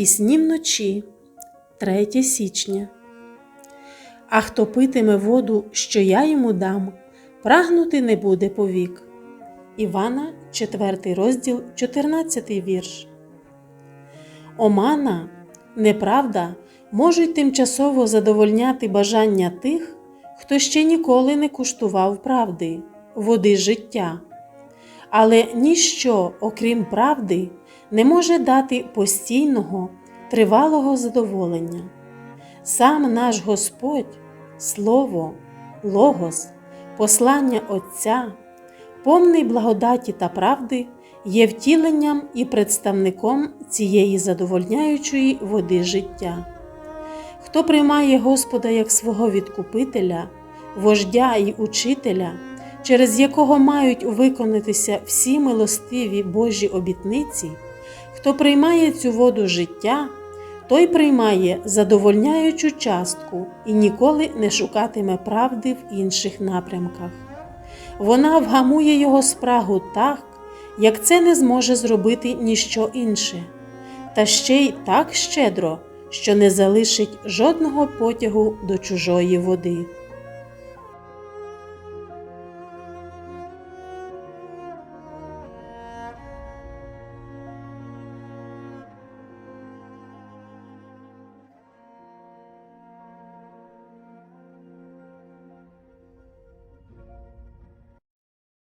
Пісні вночі 3 січня. А хто питиме воду, що я йому дам, прагнути не буде повік. Івана, 4 розділ, 14 вірш. Омана, неправда можуть тимчасово задовольняти бажання тих, хто ще ніколи не куштував правди, води життя. Але ніщо, окрім правди, не може дати постійного, тривалого задоволення. Сам наш Господь, Слово, Логос, послання Отця, повний благодаті та правди, є втіленням і представником цієї задовольняючої води життя. Хто приймає Господа як свого відкупителя, вождя і учителя, через якого мають виконатися всі милостиві Божі обітниці, хто приймає цю воду життя, той приймає задовольняючу частку і ніколи не шукатиме правди в інших напрямках. Вона вгамує його спрагу так, як це не зможе зробити ніщо інше, та ще й так щедро, що не залишить жодного потягу до чужої води.